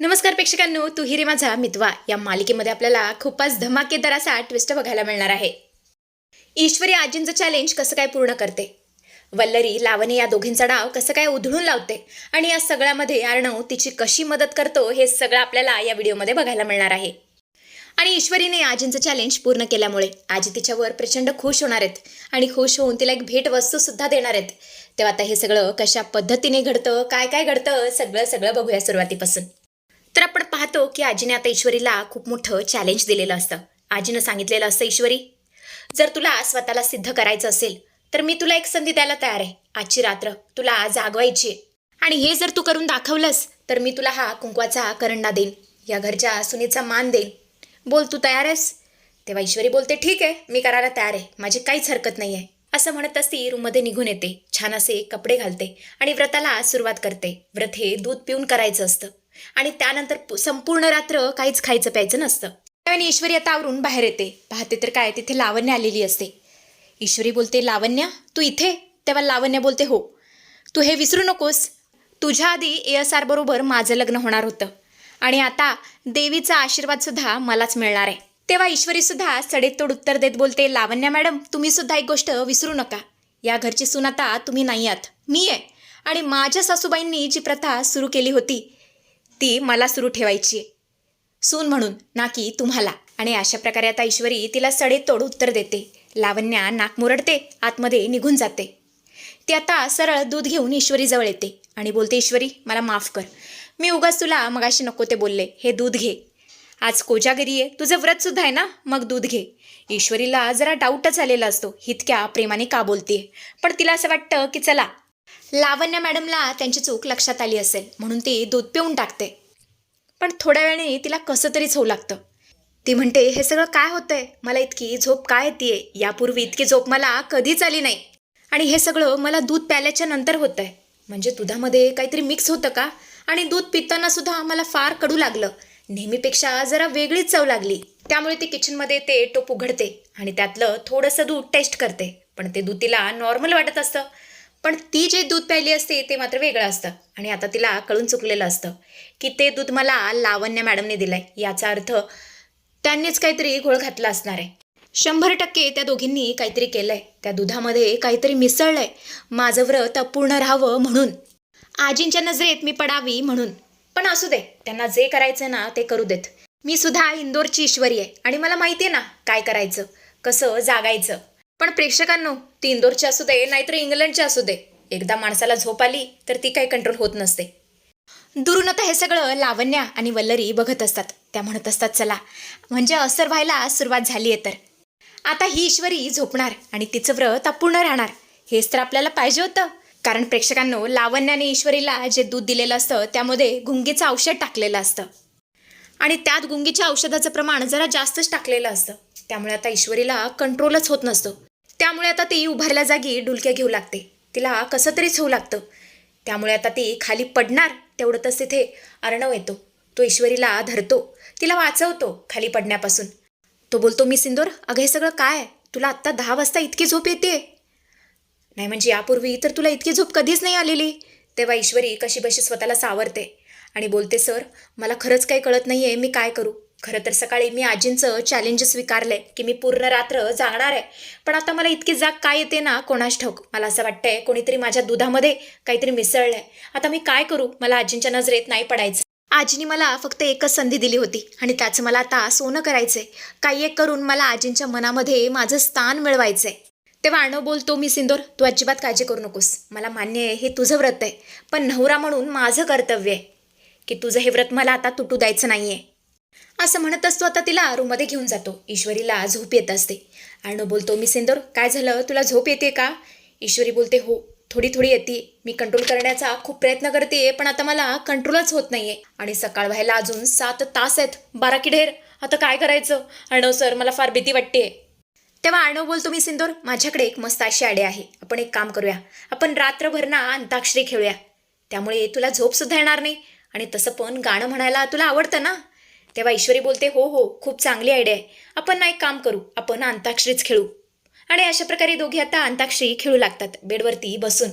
नमस्कार प्रेक्षकांनो तू हिरे माझा मितवा. या मालिकेमध्ये आपल्याला खूपच धमाकेदार असा ट्विस्ट बघायला मिळणार आहे. ईश्वरी आजींचं चॅलेंज कसं काय पूर्ण करते? वल्लरी लावणी या दोघींचा डाव कसं काय उधळून लावते? आणि या सगळ्यामध्ये अर्णव तिची कशी मदत करतो हे सगळं आपल्याला या व्हिडिओमध्ये बघायला मिळणार आहे. आणि ईश्वरीने आजींचं चॅलेंज पूर्ण केल्यामुळे आजी तिच्यावर प्रचंड खुश होणार आहेत आणि खुश होऊन तिला एक भेटवस्तूसुद्धा देणार आहेत. तेव्हा आता हे सगळं कशा पद्धतीने घडतं काय काय घडतं सगळं सगळं बघूया सुरुवातीपासून. तर आपण पाहतो की आजीने आता ईश्वरीला खूप मोठं चॅलेंज दिलेलं असतं. आजीनं सांगितलेलं असतं ईश्वरी जर तुला स्वतःला सिद्ध करायचं असेल तर मी तुला एक संधी द्यायला तयार आहे. आजची रात्र तुला जागवायची आहे. आणि हे जर तू करून दाखवलंस तर मी तुला हा कुंकवाचा करंडा देईन. या घरच्या सुनेचा मान देईन. बोल तू तयार आहेस? तेव्हा ईश्वरी बोलते ठीक आहे मी करायला तयार आहे. माझी काहीच हरकत नाही आहे. असं म्हणत ती रूममध्ये निघून येते. छान असे कपडे घालते आणि व्रताला सुरुवात करते. व्रत हे दूध पिऊन करायचं असतं. आणि त्यानंतर संपूर्ण रात्र काहीच खायचं प्यायचं नसतं. त्यावेळी ईश्वरी आता आवरून बाहेर येते. पाहते तर काय तिथे लावण्य आलेली असते. ईश्वरी बोलते लावण्य? तू इथे? तेव्हा लावण्य बोलते हो. तू हे विसरू नकोस. तुझ्या आधी ए एस आर बरोबर माझं लग्न होणार होतं. आणि आता देवीचा आशीर्वाद सुद्धा मलाच मिळणार आहे. तेव्हा ईश्वरी सुद्धा सडेतोड उत्तर देत बोलते लावण्या मॅडम तुम्ही सुद्धा एक गोष्ट विसरू नका. या घरची सून आता तुम्ही नाही आहात. मी आहे. आणि माझ्या सासूबाईंनी जी प्रथा सुरू केली होती ती मला सुरू ठेवायची. आहे सून म्हणून ना की तुम्हाला. आणि अशा प्रकारे आता ईश्वरी तिला सडेतोड उत्तर देते. लावण्या नाक मुरडते आतमध्ये निघून जाते. ती आता सरळ दूध घेऊन ईश्वरीजवळ येते आणि बोलते ईश्वरी मला माफ कर. मी उगाच तुला मगाशी नको ते बोलले. हे दूध घे. आज कोजागिरी आहे. तुझं व्रतसुद्धा आहे ना? मग दूध घे. ईश्वरीला जरा डाऊटच आलेला असतो. इतक्या प्रेमाने का बोलतीये? पण तिला असं वाटतं की चला लावण्य मॅडमला त्यांची चूक लक्षात आली असेल म्हणून ती दूध पिऊन टाकते. पण थोड्या वेळाने तिला कसं तरीच होऊ लागतं. ती म्हणते हे सगळं काय होतंय? मला इतकी झोप काय येते यापूर्वी इतकी झोप मला कधीच आली नाही. आणि हे सगळं मला दूध प्यायल्याच्या नंतर होत आहे म्हणजे दुधामध्ये काहीतरी मिक्स होतं का? आणि दूध पिताना सुद्धा मला फार कडू लागलं. नेहमीपेक्षा जरा वेगळीच चव लागली. त्यामुळे ती किचनमध्ये ते टोप उघडते आणि त्यातलं थोडंसं दूध टेस्ट करते. पण ते दूध तिला नॉर्मल वाटत असतं. पण ती जे दूध प्यायली असते ते मात्र वेगळं असतं. आणि आता तिला कळून चुकलेलं असतं की ते दूध मला लावण्य मॅडमने दिलंय. याचा अर्थ त्यांनीच काहीतरी घोळ घातला असणार आहे. शंभर टक्के त्या दोघींनी काहीतरी केलंय. त्या दुधामध्ये काहीतरी मिसळलंय. माझं व्रत अपूर्ण राहावं म्हणून. आजींच्या नजरेत मी पडावी म्हणून. पण असू दे त्यांना जे करायचं ना ते करू देत. मी सुद्धा इंदोरची ईश्वरी आहे. आणि मला माहिती आहे ना काय करायचं कसं जागायचं. पण प्रेक्षकांनो ती इंदोरची असू दे नाहीतर इंग्लंडची असू दे. एकदा माणसाला झोप आली तर ती काही कंट्रोल होत नसते. दुरून आता हे सगळं लावण्या आणि वल्लरी बघत असतात. त्या म्हणत असतात चला म्हणजे असर व्हायला सुरुवात झाली आहे तर. आता ही ईश्वरी झोपणार आणि तिचं व्रत अपूर्ण राहणार. हेच तर आपल्याला पाहिजे होतं. कारण प्रेक्षकांनो लावण्याने ईश्वरीला जे दूध दिलेलं असतं त्यामध्ये गुंगीचं औषध टाकलेलं असतं. आणि त्यात गुंगीच्या औषधाचं प्रमाण जरा जास्तच टाकलेलं असतं. त्यामुळे आता ईश्वरीला कंट्रोलच होत नसतो. त्यामुळे आता ती उभारल्या जागी डुलक्या घेऊ लागते. तिला कसं तरीच होऊ लागतं. त्यामुळे आता ती खाली पडणार तेवढंच तिथे अर्णव येतो. तो ईश्वरीला धरतो. तिला वाचवतो खाली पडण्यापासून. तो बोलतो मी सिंदूर अगं हे सगळं काय? तुला आत्ता दहा वाजता इतकी झोप येते नाही म्हणजे यापूर्वी तर तुला इतकी झोप कधीच नाही आलेली. तेव्हा ईश्वरी कशी बशी स्वतःला सावरते आणि बोलते सर मला खरंच काही कळत नाही आहे मी काय करू? खरं तर सकाळी मी आजींचं चॅलेंज स्वीकारलंय की मी पूर्ण रात्र जागणार आहे. पण आता मला इतकी जाग काय येते ना कोणाच ठाऊक? मला असं वाटतंय कोणीतरी माझ्या दुधामध्ये काहीतरी मिसळलंय. आता मी काय करू? मला आजींच्या नजरेत नाही पडायचं. आजीने मला फक्त एकच संधी दिली होती आणि त्याचं मला आता सोनं करायचंय. काही एक करून मला आजींच्या मनामध्ये माझं स्थान मिळवायचंय. तेव्हा अर्णव बोलतो मी सिंदूर तू अजिबात काळजी करू नकोस. मला मान्य आहे हे तुझं व्रत आहे. पण नवरा म्हणून माझं कर्तव्य आहे. की तुझं हे व्रत मला आता तुटू द्यायचं नाहीये. असं म्हणतच तो आता तिला रूममध्ये घेऊन जातो. ईश्वरीला झोप येत असते. अर्णव बोलतो मी सिंदूर काय झालं? तुला झोप येते का? ईश्वरी बोलते हो थोडी थोडी येते. मी कंट्रोल करण्याचा खूप प्रयत्न करते पण आता मला कंट्रोलच होत नाहीये. आणि सकाळ व्हायला अजून सात तास आहेत. बारा की ढेर. आता काय करायचं? अर्णव सर मला फार भीती वाटते तेव्हा अर्णव बोलतो मी सिंदूर माझ्याकडे एक मस्त अशी आयडिया आहे. आपण एक काम करूया. आपण रात्रभर ना अंताक्षरी खेळूया. त्यामुळे तुला झोप सुद्धा येणार नाही. आणि तसं पण गाणं म्हणायला तुला आवडतं ना? तेव्हा ईश्वरी बोलते हो हो खूप चांगली आयडिया आहे. आपण ना एक काम करू आपण अंताक्षरीच खेळू. आणि अशा प्रकारे दोघे आता अंताक्षरी खेळू लागतात बेडवरती बसून.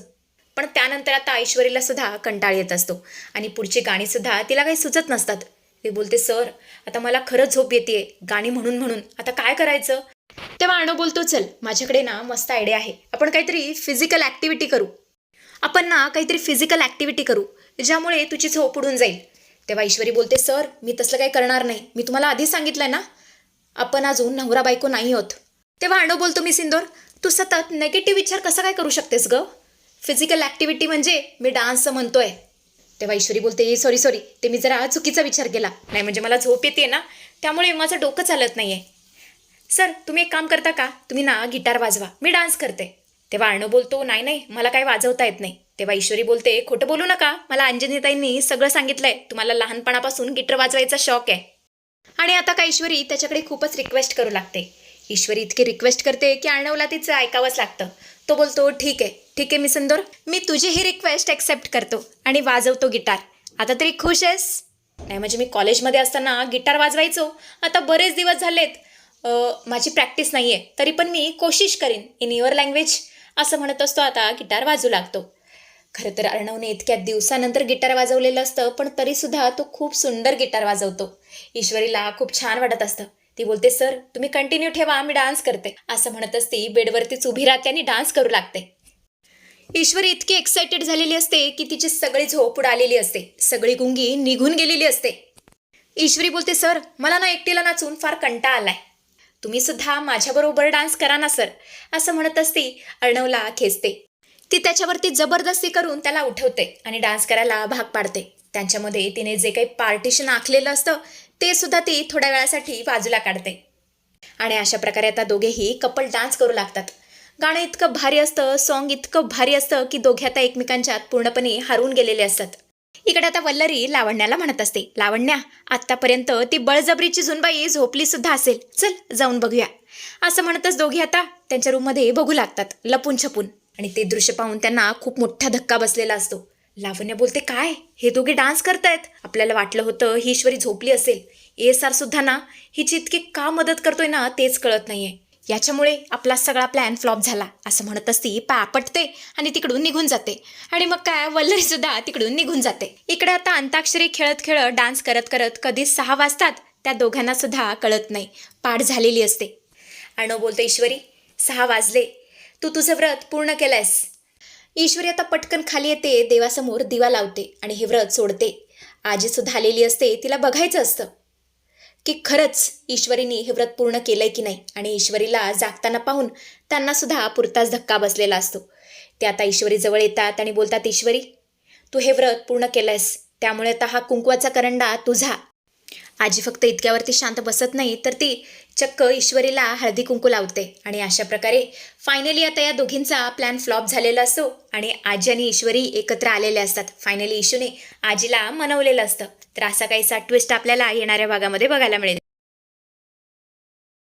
पण त्यानंतर आता ऐश्वरीला सुद्धा कंटाळ येत असतो. आणि पुढची गाणी सुद्धा तिला काही सुचत नसतात. ती बोलते सर आता मला खरंच झोप येते गाणी म्हणून म्हणून. आता काय करायचं? तेव्हा अणू बोलतो चल माझ्याकडे ना मस्त आयडिया आहे. आपण काहीतरी फिजिकल ॲक्टिव्हिटी करू. आपण ना काहीतरी फिजिकल ॲक्टिव्हिटी करू ज्यामुळे तुझी झोप उडून जाईल. तेव्हा ईश्वरी बोलते सर मी तसलं काही करणार नाही. मी तुम्हाला आधीच सांगितलंय ना आपण अजून नवरा बायको नाही होत. तेव्हा अणू बोलतो मी सिंदोर तू सतत नेगेटिव्ह विचार कसा काय करू शकतेस ग? फिजिकल ॲक्टिव्हिटी म्हणजे मी डान्सचं म्हणतोय. तेव्हा ईश्वरी बोलते सॉरी सॉरी ते मी जरा चुकीचा विचार केला. नाही म्हणजे मला झोप येते ना त्यामुळे माझं डोकं चालत नाही आहे सर तुम्ही एक काम करता का? तुम्ही ना गिटार वाजवा. मी डान्स करते. तेव्हा अर्णव बोलतो नाही नाही मला काही वाजवता येत नाही. तेव्हा ईश्वरी बोलते खोटं बोलू नका मला अंजनीताईंनी सगळं सांगितलंय. तुम्हाला लहानपणापासून गिटार वाजवायचा शौक आहे. आणि आता का ईश्वरी त्याच्याकडे खूपच रिक्वेस्ट करू लागते. ईश्वरी इतकी रिक्वेस्ट करते की अर्णवला तिचं ऐकावंच लागतं. तो बोलतो ठीक आहे ठीक आहे मी संदोर मी तुझी ही रिक्वेस्ट ॲक्सेप्ट करतो आणि वाजवतो गिटार. आता तरी खुश आहेस? नाही म्हणजे मी कॉलेजमध्ये असताना गिटार वाजवायचो. आता बरेच दिवस झालेत. माझी प्रॅक्टिस नाही आहे तरी पण मी कोशिश करीन इन युअर लँग्वेज असं म्हणत असतो आता गिटार वाजू लागतो. खरं तर अर्णवने इतक्या दिवसानंतर गिटार वाजवलेलं असतं पण तरीसुद्धा तो खूप सुंदर गिटार वाजवतो. ईश्वरीला खूप छान वाटत असतं. ती बोलते सर तुम्ही कंटिन्यू ठेवा मी डान्स करते. असं म्हणत असते बेडवरतीच उभी राहते आणि डान्स करू लागते. ईश्वरी इतकी एक्सायटेड झालेली असते की तिची सगळी झोप उडालेली असते. सगळी गुंगी निघून गेलेली असते. ईश्वरी बोलते सर मला ना एकटीला नाचून फार कंटा आलाय. तुम्ही सुद्धा माझ्याबरोबर डान्स करा ना सर असं म्हणत असती अर्णवला खेचते. ती त्याच्यावरती जबरदस्ती करून त्याला उठवते आणि डान्स करायला भाग पाडते. त्यांच्यामध्ये तिने जे काही पार्टिशन आखलेलं असतं ते सुद्धा ती थोड्या वेळासाठी बाजूला काढते. आणि अशा प्रकारे आता दोघेही कपल डान्स करू लागतात. गाणं इतकं भारी असतं सॉन्ग इतकं भारी असतं की दोघे आता एकमेकांच्यात पूर्णपणे हरवून गेलेले असतात. इकडे आता वल्लरी लावण्याला म्हणत असते. लावण्या आत्तापर्यंत ती बळजबरीची जुनबाई झोपली सुद्धा असेल. चल जाऊन बघूया. असं म्हणतच दोघे आता त्यांच्या रूममध्ये बघू लागतात लपून छपून. आणि ते दृश्य पाहून त्यांना खूप मोठा धक्का बसलेला असतो. लावण्या बोलते काय? हे दोघे डान्स करतायत? आपल्याला वाटलं होतं ही ईश्वरी झोपली असेल. एस आर सुद्धा ना हिची इतकी का मदत करतोय ना तेच कळत नाहीये. याच्यामुळे आपला सगळा प्लॅन फ्लॉप झाला. असं म्हणत असती पापटते आणि तिकडून निघून जाते. आणि मग काय वल्लरी सुद्धा तिकडून निघून जाते. इकडे आता अंताक्षरी खेळत खेळत डान्स करत करत कधी सहा वाजतात. त्या दोघांना सुद्धा कळत नाही. पाठ झालेली असते. अणो बोलतो ईश्वरी सहा वाजले. तू तुझं व्रत पूर्ण केलंयस. ईश्वरी आता पटकन खाली येते देवासमोर दिवा लावते आणि हे व्रत सोडते. आजी सुद्धा आलेली असते तिला बघायचं असतं. की खरंच ईश्वरीने हे व्रत पूर्ण केलंय की नाही? आणि ईश्वरीला जागताना पाहून त्यांना सुद्धा पुरताच धक्का बसलेला असतो. ते आता ईश्वरीजवळ येतात आणि बोलतात ईश्वरी तू हे व्रत पूर्ण केलंयस. त्यामुळे आता हा कुंकवाचा करंडा तुझा. आजी फक्त इतक्यावरती शांत बसत नाही तर ती चक्क ईश्वरीला हळदी कुंकू लावते. आणि अशा प्रकारे फायनली आता या दोघींचा प्लॅन फ्लॉप झालेला असतो. आणि आजी आणि ईश्वरी एकत्र आलेले असतात. फायनली इशूने आजीला मनवलेलं असतं. तर असा काहीसा ट्विस्ट आपल्याला येणाऱ्या भागामध्ये बघायला मिळेल.